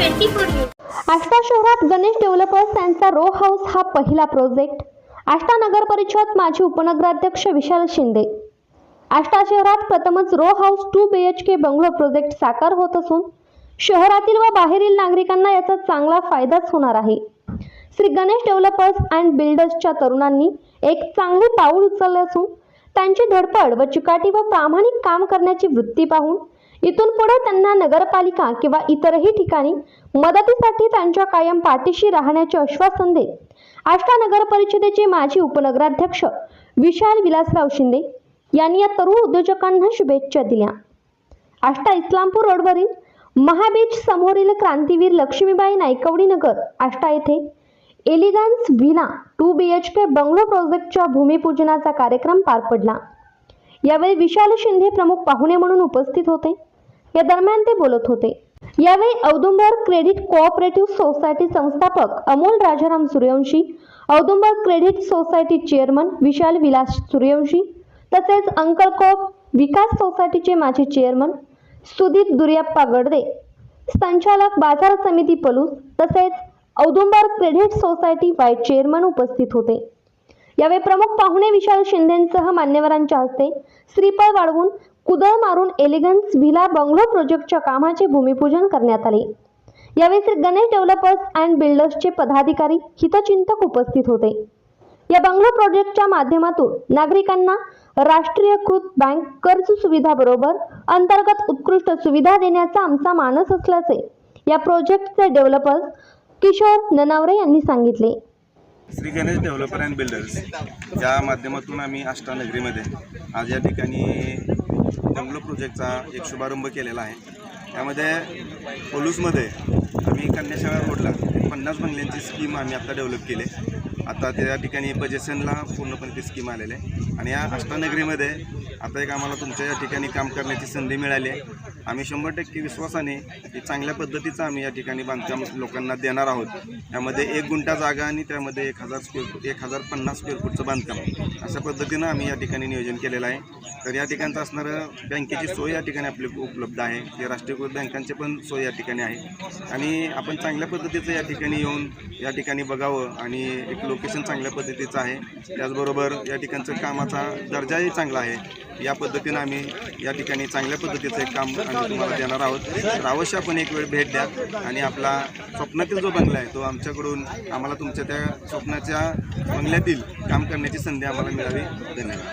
आष्टा शहरात गणेश डेव्हलपर्स यांचा row house हा पहिला प्रोजेक्ट. आष्टा नगर परिषद माजी उपनगराध्यक्ष विशाल शिंदे. आष्टा शहरात प्रथमच row house two B H K bungalow project साकार होत असून शहरातील व बाहेरील नागरिकांना याचा चांगला फायदाच होणार आहे. श्री गणेश डेव्हलपर्स अँड बिल्डर्सच्या तरुणांनी एक चांगले पाऊल उचलले असून त्यांची धडपड व चिकाटी व प्रामाणिक काम करण्याची वृत्ती पाहून इथून पुढे त्यांना नगरपालिका किंवा इतरही ठिकाणी मदतीसाठी त्यांच्या कायम पाठीशी राहण्याचे आश्वासन देत आष्टा नगर परिषदेचे माजी उपनगराध्यक्ष विशाल विलासराव शिंदे यांनी या तरुण उद्योजकांना शुभेच्छा दिल्या. आष्टा इस्लामपूर रोडवरील महाबीच समोरील क्रांतीवीर लक्ष्मीबाई नायकवडी नगर आष्टा येथे elegance villa two B H K bungalow प्रोजेक्टच्या भूमिपूजनाचा कार्यक्रम पार पडला. यावेळी विशाल शिंदे प्रमुख पाहुणे म्हणून उपस्थित होते. या दरम्यान ते बोलत होते. यावेळी औदुंबर क्रेडिट कोऑपरेटिव्ह सोसायटी संस्थापक Amol Rajaram Suryavanshi Audumbar credit society chairman Vishal Vilas Suryavanshi तसेच अंकल कोप विकास सोसायटीचे माजी चेअरमन सुदीप दुर्यप्पा गडदे संचालक बाजार समिती पलूस तसेच Audumbar credit society vice chairman उपस्थित होते. यावेळी प्रमुख पाहुणे विशाल शिंदेंसह मान्यवरांच्या हस्ते श्रीफळ वाढवून कुदळ मारून एलिगन्स व्हिला बंगलो प्रोजेक्टच्या कामाचे भूमिपूजन करण्यात आले. यावेळी श्री गणेश डेव्हलपर्स अँड बिल्डर्सचे पदाधिकारी हितचिंतक उपस्थित होते. या बंगलो प्रोजेक्टच्या माध्यमातून नागरिकांना राष्ट्रीयकृत बँक कर्ज सुविधाबरोबर अंतर्गत उत्कृष्ट सुविधा देण्याचा आमचा मानस असल्याचे या प्रोजेक्टचे डेव्हलपर्स किशोर ननावरे यांनी सांगितले. Shri Ganesh developer and builders या माध्यमातून आम्ही अष्टानगरीमध्ये आज या ठिकाणी बंगलो प्रोजेक्टचा एक शुभारंभ केलेला आहे. त्यामध्ये पोलूसमध्ये आम्ही कन्याशाळा रोडला पन्नास बंगल्यांची स्कीम आम्ही आता डेव्हलप केली आता त्या ठिकाणी बजेशनला पूर्णपणे ती स्कीम आलेली आहे. आणि या अष्टानगरीमध्ये आता एक आम्हाला तुमच्या या ठिकाणी काम करण्याची संधी मिळाली आहे. आम्ही शंभर टक्के विश्वासाने की चांगल्या पद्धतीचं आम्ही या ठिकाणी बांधकाम लोकांना देणार आहोत. त्यामध्ये एक गुंठा जागा आणि त्यामध्ये एक हजार स्क्वेअर फूट एक हजार पन्नास स्क्वेअर फूटचं बांधकाम. अशा पद्धतीनं आम्ही या ठिकाणी नियोजन केलेलं आहे. तर या ठिकाणचं असणारं बँकेची सोय या ठिकाणी आपली उपलब्ध आहे. हे राष्ट्रीयकृत बँकांचे पण सोय या ठिकाणी आहे. आणि आपण चांगल्या पद्धतीचं या ठिकाणी येऊन या ठिकाणी बघावं आणि एक लोक लोकेशन चांगल्या पद्धतीचं आहे. त्याचबरोबर या ठिकाणचं कामाचा दर्जाही चांगला आहे. या पद्धतीनं आम्ही या ठिकाणी चांगल्या पद्धतीचं एक काम आम्ही तुम्हाला देणार आहोत. तर अवश्य आपण एक वेळ भेट द्या आणि आपला स्वप्नातील जो बंगला आहे तो आमच्याकडून आम्हाला तुमच्या त्या स्वप्नाच्या बंगल्यातील काम करण्याची संधी आम्हाला मिळावी. धन्यवाद.